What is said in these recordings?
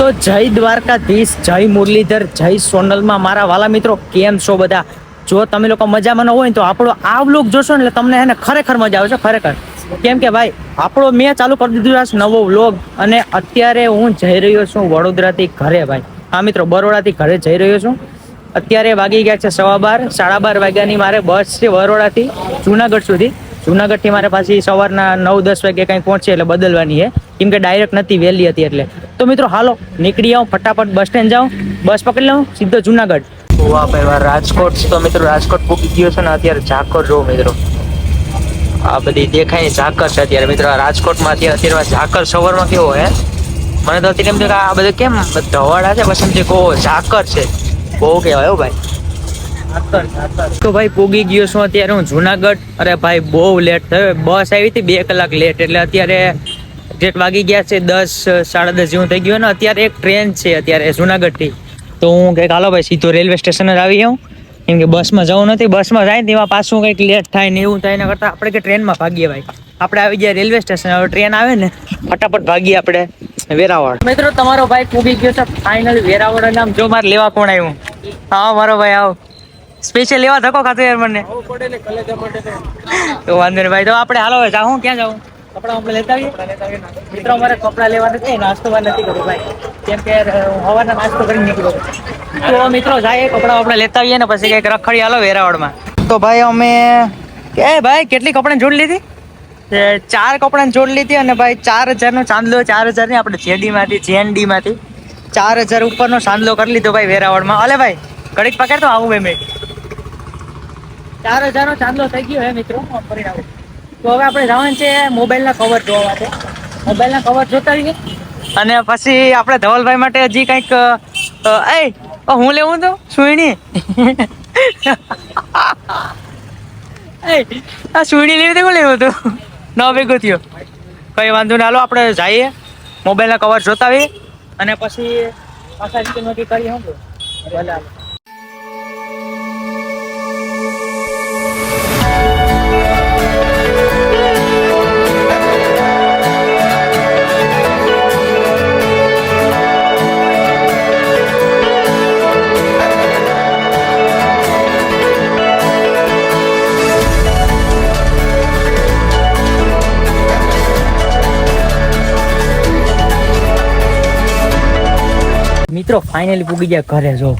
તો જય દ્વારકાધીશ, જય મુરલીધર, જય સોનલમાં મારા વાલા મિત્રો, કેમ છો બધા? જો તમે લોકો મજામાં ન હોય તો આપણો આ વ્લોગ જોશો ને એટલે તમને એને ખરેખર મજા આવશે, ખરેખર. કેમ કે ભાઈ, આપણો મેં ચાલુ કરી દીધું છે નવો વ્લોગ અને અત્યારે હું જઈ રહ્યો છું વડોદરાથી ઘરે ભાઈ. હા મિત્રો, બરોડાથી ઘરે જઈ રહ્યો છું. અત્યારે વાગી ગયા છે સવા બાર, સાડા બાર વાગ્યાની મારે બસ છે વરોડાથી જુનાગઢ સુધી. જુનાગઢથી મારે પાછી સવારના નવ દસ વાગે કંઈ પહોંચે એટલે બદલવાની છે. કેમ કે ડાયરેક્ટ નથી વહેલી હતી એટલે. તો મિત્રો હાલો નીકળી આવું ફટાફટ બસ સ્ટેન્ડ જાઉં. બસ પકડી લઉં સીધો જુનાગઢ. વાહ ભાઈ વાહ રાજકોટ તો મિત્રો રાજકોટ પૂકી ગયો છે ને અત્યારે ઝાકર જો મિત્રો. આ બધી દેખાય ઝાકર છે અત્યારે. મિત્રો રાજકોટમાંથી અત્યારે ઝાકર સવારમાં કેવો હે? મને તો અત્યારે એમ કે આ બધું કેમ ધવાડા છે? પછી એમ થયું કે ઓહો, ઝાકર છે. બહુ કહેવાય હો ભાઈ. તો ભાઈ પૂગી ગયો છું અત્યારે હું જુનાગઢ. અરે ભાઈ બહુ લેટ થયો. બસ આવી હતી બે કલાક લેટ એટલે અત્યારે જેટ વાગી ગયા છે દસ સાડા દસ જેવું થઈ ગયું ને અત્યારે એક ટ્રેન છે અત્યારે જુનાગઢથી. તો હું કંઈક હાલો ભાઈ સીધો રેલવે સ્ટેશન જ આવી જાઉં કેમ કે બસમાં જવું નથી બસમાં જાય ને તેમાં પાછું કંઈક લેટ થાય ને એવું થાય એના કરતાં આપણે કે ટ્રેનમાં ભાગીએ ભાઈ. આપણે આવી ગયા રેલવે સ્ટેશન હવે ટ્રેન આવે ને ફટાફટ ભાગીએ આપણે વેરાવળ. મિત્રો તમારો ભાઈ પૂગી ગયો છે ફાઇનલ વેરાવળ નામ. જો મારે લેવા કોણ આવ્યું? હા મારો ભાઈ આવો. સ્પેશિયલ લેવા ધક્કો ખાતો યાર મને. તો. વાંધો નહીં ભાઈ તો આપણે હાલો જાઉં. ક્યાં જાઉં? કપડા લેતા આવીએ. મિત્રો અમારે કપડા લેવા નથી નાસ્તો વાર નથી કર્યો ભાઈ. કેમ કે હું નાસ્તો કરીને નીકળ્યો તો મિત્રો જાય કપડા આપણે લેતા આવીએ ને પછી કંઈક રખડી હાલો વેરાવળમાં. તો ભાઈ અમે એ ભાઈ કેટલી કપડાની જોડ લીધી? ચાર કપડાની જોડ લીધી અને ભાઈ ચાર હજારનો ચાંદલો ચાર હજારની આપણે જેડીમાંથી જેએનડીમાંથી ચાર હજાર ઉપરનો ચાંદલો કરી લીધો ભાઈ વેરાવળમાં. અલે ભાઈ ઘડીક પકડ તો આવું ભાઈ મેં. ચાર હજારનો ચાંદલો થઈ ગયો હે મિત્રો આવું. તો હવે આપણે જવાનું છે મોબાઈલના કવર જોવા માટે. મોબાઈલના કવર જોતા રહીએ. અને પછી આપણે ધવલભાઈ માટે હજી કંઈક એ હું લેવું તો? સુઈણી? એ આ સુઈણી લેવી તો હું લેવું હતું ન ભેગું થયો. કઈ વાંધો ના હાલો, આપણે જઈએ. મોબાઈલના કવર જોતા આવીએ અને પછી પાછા નક્કી કરીએ શું ભલે મિત્રો ફાઇનલી પૂગી ગયા ઘરે જો.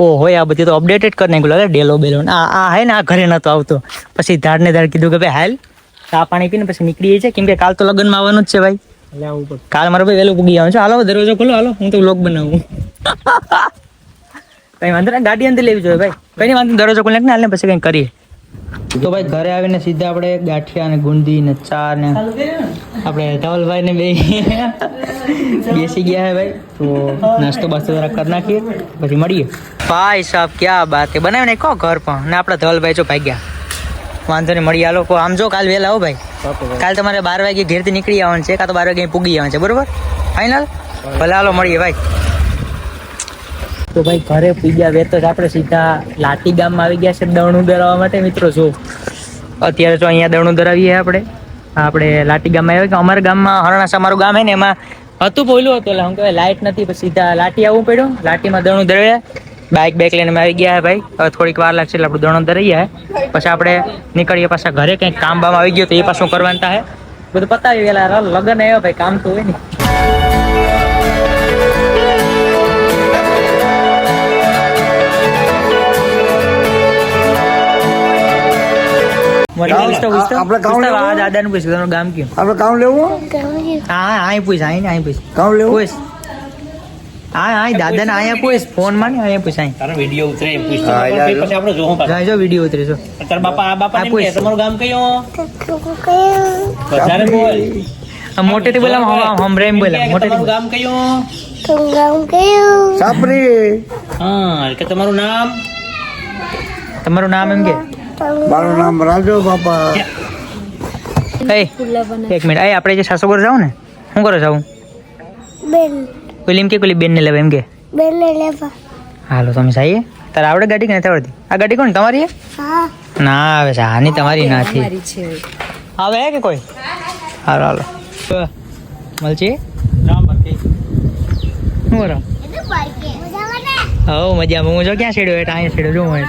ઓ હોય આ બધી તો અપડેટેડ કરી નાખ્યું. લાગે ડેલો બેલો. આ આ હે ને આ ઘરે નતો આવતો. પછી ધાડ ને ધાડ કીધું કે ભાઈ હાલ ચા પાણી પીને પછી નીકળી જાય કેમ કે કાલ તો લગ્નમાં આવવાનું જ છે ભાઈ. કાલ મારો ભાઈ વહેલું પૂગી આવવાનું છે. હાલો દરવાજો ખોલો હાલો. હું તો વ્લોગ બનાવું. કઈ વાંધો ને ગાડી અંદર લેવી જોઈએ ભાઈ. કઈ વાંધો દરવાજો ખોલી ને હાલ ને પછી કંઈ કરીએ. તો ભાઈ ઘરે આવીને સીધા આપણે ગાંઠિયા ને ગુંદી ને ચા ને આપણે ધવલભાઈ ને બે બેસી ગયા હે ભાઈ. તો નાસ્તો બાસ્તો જરા કરી નાખીએ પછી મળીએ. ભાઈ સાહેબ ક્યાં બાત હે? ને કહો ઘર પણ. ને આપણા ધવલભાઈ જો ભાગ્યા. વાંધો નહીં મળીએ. આ લોકો આમ જો કાલ વહેલા આવો ભાઈ. કાલ તમારે બાર વાગે ઘેરથી નીકળી આવવાનું છે કાં તો બાર વાગે પૂગી આવવાનું છે બરોબર? ફાઇનલ? ભલે હાલો મળીએ ભાઈ. તો ભાઈ ઘરે પૂગ્યા વેત આપણે સીધા લાટી ગામમાં આવી ગયા છે દણું દરાવવા માટે. મિત્રો, જો, અત્યારે તો અહીંયા દણું દરાવીએ આપણે. આપણે લાટી ગામમાં આવ્યા કે અમારા ગામમાં હરણાસ અમારું ગામ હે ને, એમાં હતું પહેલું હતું, એટલે હું કહેવાય લાઇટ નથી પછી સીધા લાટી આવવું પડ્યું. લાટીમાં દણું દરાવ્યા બાઇક બેક લઈને આવી ગયા ભાઈ. હવે થોડીક વાર લાગશે એટલે આપણું દણું દરાઈએ પછી આપણે નીકળીએ પાછા ઘરે, કંઈક કામ બામ આવી ગયું તો એ પાછું કરવાનું હે. બધું પતાવી ગયેલા લગ્ન આવ્યો ભાઈ, કામ તો હોય ને. આપણે ગામ પૂછતો લેવું? આ દાદાનું પૂછ તમારું ગામ કયું આપણે કામ લેવું? હા હા અહીં પૂછ અહીં અહીં પૂછ. કામ લેવું? પૂછ. હા હા દાદાને અહીંયા પૂછ ફોનમાં ને અહીંયા પૂછ અહીં. તારો વીડિયો ઉતરે એમ પૂછતો હા, પછી એટલે આપણે જોવું પાછું. જાય જો વીડિયો ઉતરે છો તારા બાપા આ બાપા આ એમ પૂછ. કે તમારું ગામ કયું? વધારે બોલ. આ મોટેથી બોલા હમ હમરે એમ બોલા કે મોટેથી તમારું ગામ કયું? સાપરી હા કે તમારું નામ? તમારું નામ એમ કે? મારું નામ રાજો બાપા. એ એક મિનિટ. એ આપણે જે સાસુ ઘર જાવ ને શું કરો જાવ બેન. પેલી એમ કે પેલી બેન ને લેવા એમ કે? બેનને લેવા. હાલો તમે જઈએ. તારે આવડે ગાડી કે નથી આવડતી? આ ગાડી કોણ? તમારી છે હા. ના આવે છે આની તમારી નથી. આવે હે કે કોઈ? હાલો હાલો. મળશે રામ ભક્તિ શું કરો? હવ મજામાં. હું જો ક્યાં છેડ્યો એટલે અહીંયા છેડ્યો જો હું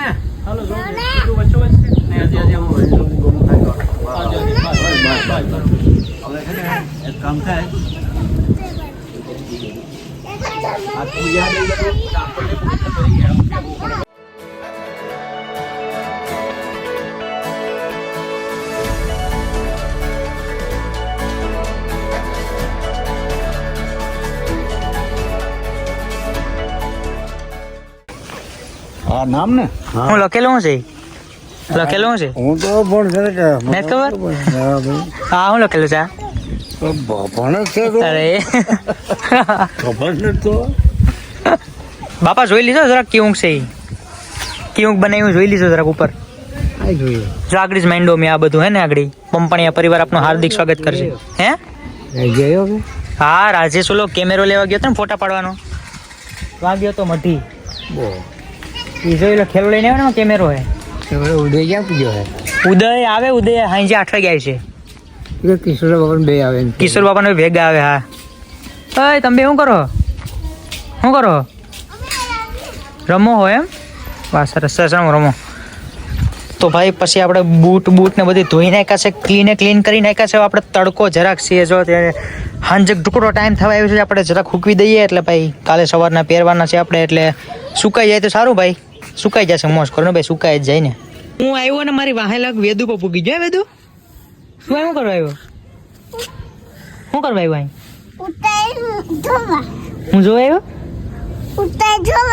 હા નામ ને હું લખેલું શું છે લખેલું છે? હું તો પણ છે કે મેં ખબર? હા હું લખેલું છે ભણ ભણે છે અરે. ખબર ને તો. બાપા જોઈ લીધો જરાક કેવું છે? કેવું બનાવ્યું જોઈ લીધો જરાક ઉપર? જો આગળ જ માઇન્ડો મેં આ બધું હે ને આગળ? પંપણીયા પરિવાર આપનું હાર્દિક સ્વાગત કરશે. હે? ગયો હા રાજેશ ઓલો કેમેરો લેવા ગયો હતો ને ફોટા પાડવાનો. વાગ્યો તો મઢી. બો એ જોઈ લો ખેલો લઈને આવ્યો ને કેમેરો હે. ઉદય ક્યાં પૂજ્યો હે ઉદય આવે ઉદય હાંજે આઠ વાગે આવે છે. કિશોર બાપાને બે આવે કિશોર બાપાને ભેગા આવે હા. અય તમે બે શું કરો? શું કરો? રમો હોય એમ? વાહ સરસ સરસ રમો રમો. તો ભાઈ પછી આપણે બૂટ બૂટ ને બધી ધોઈ નાખ્યા છે ક્લીને ક્લીન કરી નાખ્યા છે. આપણે તડકો જરાક છીએ જો ત્યારે હાંજક ટુકડો ટાઈમ થવા આવ્યો છે આપણે જરાક હૂકવી દઈએ એટલે ભાઈ કાલે સવારના પહેરવાના છે આપણે એટલે સુકાઈ જાય તો સારું ભાઈ. સુકાઈ જશે મોસ કરો ને, ભાઈ, સુકાઈ જ જાય ને. હું આવ્યો ને મારી વાહે લાગ, વેદુ પર પૂગી જાય વેદુ? શું શું કરવા આવ્યો? શું કરવા આવ્યો અહીં? હું જોવા આવ્યો?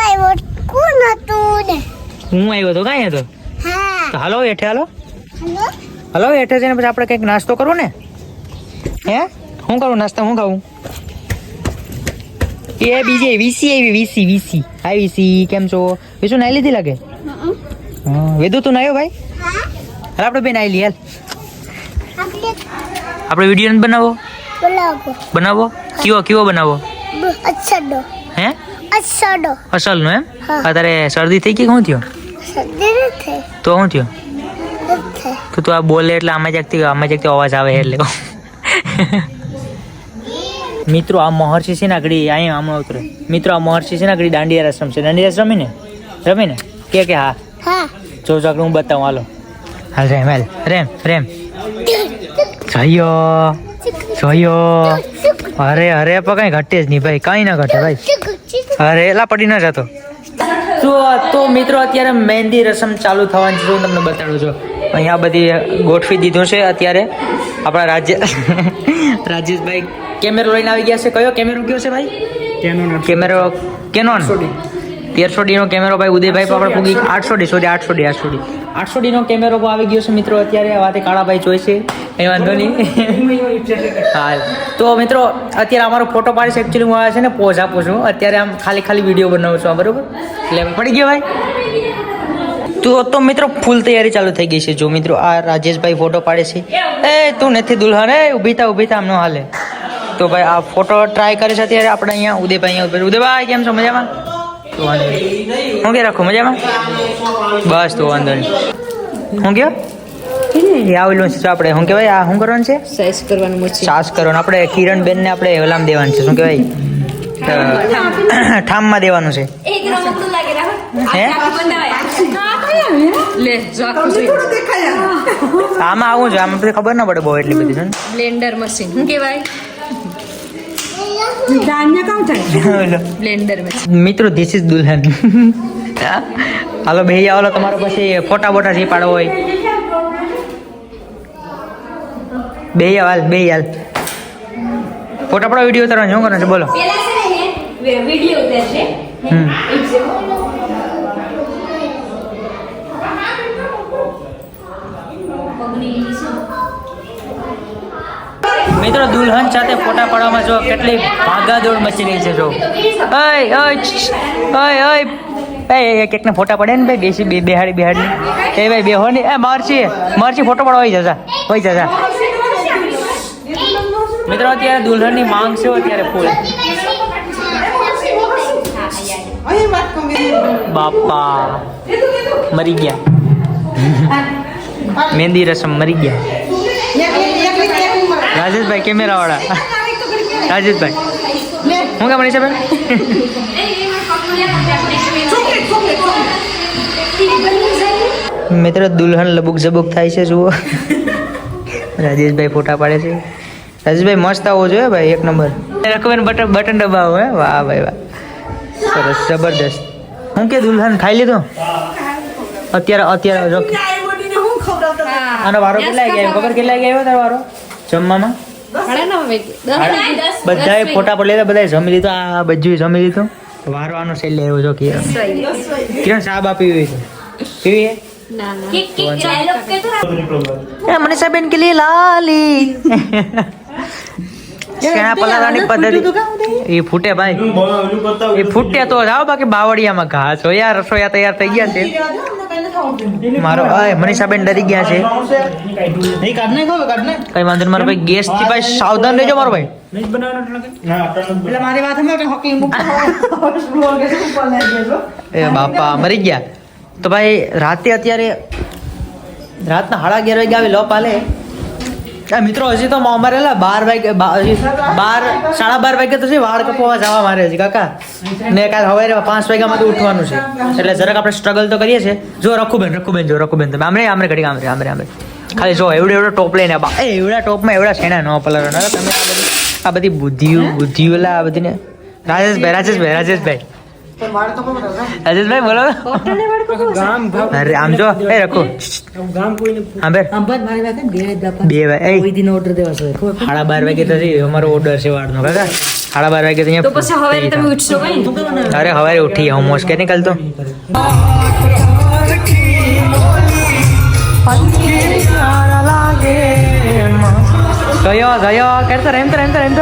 આવ્યો હું આવ્યો તો કાંઈ હતો? હા હાલો, હેઠે હાલો. હલો, હેઠે જઈને પછી આપણે કંઈક નાસ્તો કરવો ને? હે? શું કરું નાસ્તા શું ખાવું એ બીજે વીસી આવી વીસી વીસી આ વીસી કેમ છો વિશુ નાઈ લીધી લાગે હા વેદુ તું નાયો ભાઈ હા હાલ આપણે બે નાઈ લઈએ હાલ આપણે આપણે વીડિયો નથી બનાવો બોલાવો બનાવો કેવો કેવો બનાવો અચ્છાડો હે અચ્છાડો અસલનો એમ હા. અત્યારે શરદી થઈ ગઈ શું થયો સદી નથી તો શું થયો નથી તો તું આ બોલે એટલે આમાં જાગતી આમાં જાગતી અવાજ આવે એટલે. મિત્રો આ મહર્ષિ છે ને આગળ અહીંયા આમાં ઉતરે. મિત્રો આ મહર્ષિ છે ને આગળ દાંડિયા રસ રમશે દાંડિયા રસ ને? રમી ને? કે કે હા? હા. જો આગળ હું બતાવું હાલો. હાલ રેમ હાલ. રેમ રેમ. જોયો જોયો અરે અરે પણ કઈ ઘટે જ નહીં ભાઈ. કઈ ના ઘટે ભાઈ. અરે એલા પડી ના જતો. તો તો મિત્રો અત્યારે મહેંદી રસમ ચાલુ થવાની છે. હું તમને બતાડું છું. અહીંયા બધી ગોઠવી દીધું છે અત્યારે. આપણા રાજ્ય રાજેશભાઈ કેમેરો લઈને આવી ગયા છે. કયો કેમેરો કયો છે ભાઈ? કેમેરો કેનોન તેરસો ડી. નો કેમેરો ભાઈ ઉદયભાઈ આપણે પૂગી આઠસો ડી સોરી આઠસો ડી આઠસો ડી આઠસો ડી. નો કેમેરો પણ આવી ગયો છે મિત્રો અત્યારે. વાતે કાળાભાઈ જોઈ છે. એ વાંધો નહીં. હા તો મિત્રો અત્યારે અમારો ફોટો પાડીશ એકચ્યુઅલી હું આવ્યા છે ને પોઝ આપું છું. અત્યારે આમ ખાલી ખાલી વીડિયો બનાવું છું આ બરોબર? એટલે પડી ગયો ભાઈ? તો તો મિત્રો ફૂલ તૈયારી ચાલુ થઈ ગઈ છે. જો મિત્રો આ રાજેશભાઈ ફોટો પાડે છે. એ તું નથી દુલ્હન એ ઊભી થા ઊભી થા આમ હાલે તો ભાઈ આ ફોટો ટ્રાય કરે છે અત્યારે આપણે અહીંયા. ઉદયભાઈ અહીંયા. ઉદયભાઈ કેમ છો? મજામાં? તો વાંધો નહીં. હું કે રાખો? મજામાં? બસ તો વાંધો નહીં. હું કયો આવેલું છે આપણે. શું કહેવાય આ શું કરવાનું છે? સાસ કરવાનું સાસ કરવાનું. આપણે કિરણ બેન ને આપણે ઓલામ દેવાનું છે. શું કહેવાય ઠામમાં દેવાનું છે. હે. લે જો આખું જોઈ આમાં આવું છે આમાં ખબર ના પડે બહુ એટલી બધી છે બ્લેન્ડર મશીન શું કહેવાય. મિત્રો ધીસ ઇઝ દુલ્હન. હાલો બે આવો તમારો પછી ફોટા બોટા જે પાડો હોય. બે હાલ બે હાલ. ફોટા પાડો વીડિયો ઉતારવાનો શું કરો છો બોલો. વીડિયો ઉતરશે મિત્રો દુલ્હન સાથે ફોટા પાડવામાં જો કેટલી ભાગાદોડ મચી રહી છે જો. ઓય ઓય ઓય ઓય એકને ફોટા પડે ને ભાઈ? બેસી બે બેહાડી બેહાડી. એ ભાઈ બેહો ને એ મારસી મારસી ફોટો પડવા હોય જજા હોય જજા મિત્રો અત્યારે દુલ્હનની માંગ છે અત્યારે ફૂલ બાપા. મરી ગયા. મહેંદી રસમ મરી ગયા. રાજેશભાઈ કેમેરા વાળા રાજેશભાઈ. હું કામ છે મિત્ર મિત્રો દુલ્હન લબુક ઝબુક થાય છે જુઓ. રાજેશભાઈ ફોટા પાડે છે. રાજેશભાઈ મસ્ત આવો જોઈએ ભાઈ એક નંબર. રકમેન બટન બટન દબાવો હે? વાહ ભાઈ વાહ. સરસ જબરદસ્ત. હું કે દુલ્હન ખાઈ લીધો? અત્યારે અત્યારે જો આનો વારો કેટલા ગયા? ખબર. કેટલા ગયા તારો વારો? જમવામાં? બધાએ ફોટા પર લીધા બધાએ જમી લીધું. આ બધું જમી લીધું. વારો આનો સેલ આવ્યો જો કિરણ. કિરણ સાહેબ આપી હોય છે. પીવી એ મને સાહેબ કે લાલી શેણા પલાળવાની પદ્ધતિ? એ ફૂટે ભાઈ. એ ફૂટે તો જાઓ બાકી બાવળિયામાં યાર રસોયા તૈયાર થઈ ગયા છે. મારો અય મનીષાબેન ડરી ગયા છે. કઈ વાંધો નહીં મારો ભાઈ ગેસથી ભાઈ સાવધાન રહેજો મારો ભાઈ. એ બાપા મરી ગયા. તો ભાઈ રાતે અત્યારે રાતના સાડા અગિયાર વાગે આવી લો પાલે આ મિત્રો, હજી તો અમારે લા બાર વાગે બાર, સાડા બાર વાગે તો છે, વાળ કપવા જવા મારે છે કાકા. ને કાલ સવારે પાંચ વાગ્યામાં તો ઉઠવાનું છે. એટલે જરાક આપણે સ્ટ્રગલ તો કરીએ છીએ. જો, રખુબેન રખુબેન, જો, રખુબેન, તમે આમરે આમરે ઘડી આમરે આમરે આમરે. ખાલી જો, એવડે, એવડો ટોપ લઈને બા એ, એવડા ટોપમાં એવડા છેણા ન પલર તમે આ બધી બુદ્ધિઓ બુદ્ધિઓલા આ બધીને. રાજેશભાઈ રાજેશભાઈ રાજેશભાઈ. રાજેશભાઈ બોલો. અરે આમ જો એ રખો. બે ઓર્ડર સાડા બાર વાગે તો અમારો ઓર્ડર છે વાળનો. કાકા સાડા બાર વાગે તો પછી હવે તમે ઉઠશો કઈ? અરે હવારે ઉઠી હું મોસ્ટ કે નીકળ તો ગયો ગયો કરતો રેમતો તો રેમ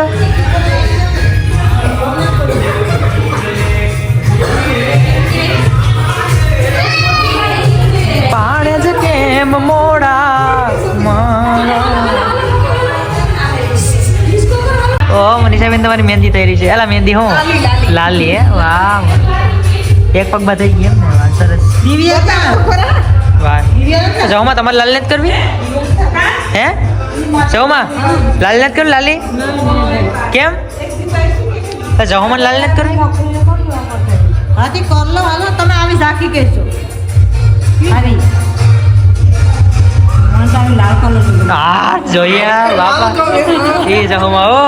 તમારી મહેંદી તૈયારી છે. એલા મહેંદી હું? લાલી હે? વાહ એક પગ બધા ગઈ એમ ને વાહ. સરસ વાહ જવમાં તમારે લાલ નથી કરવી? હે? જવમાં? લાલ નથી કરવી લાલી? કેમ? જવમાં લાલ નથી કરવી? હાથી હાલો તમે આવી ઝાંખી કહેશો. હારી. આવી આ જોઈએ બાપા. એ જવમાં ઓ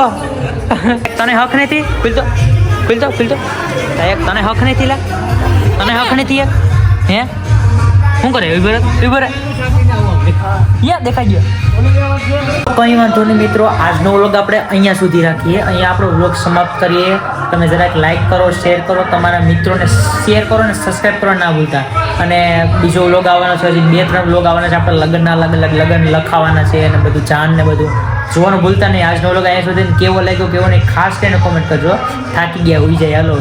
તને હક નથી? ખુલતો ખુલતો ખુલતો એક તને હક નથી લા? તને હક નથી એક હે? શું કરે? ઊભો રહે ઊભો રહે. યા દેખાઈ ગયો. કંઈ વાંધો નહીં મિત્રો, આજનો વ્લોગ આપણે અહીંયા સુધી રાખીએ. અહીંયા આપણો વ્લોગ સમાપ્ત કરીએ. તમે જરાક લાઇક કરો શેર કરો, તમારા મિત્રોને શેર કરો અને સબસ્ક્રાઈબ કરો ના ભૂલતા. અને બીજો વ્લોગ આવવાનો છે, હજી બે ત્રણ વ્લોગ આવવાના છે, આપણે લગ્નના અલગ અલગ લગ્ન લખાવાના છે અને બધું જાન ને બધું જોવાનું ભૂલતા નહીં. આજનો વ્લોગ અહીંયા સુધી કેવો લાગ્યો, કેવો નહીં, ખાસ કરીને કોમેન્ટ કરજો. થાકી ગયા હોઈ જાય, હાલો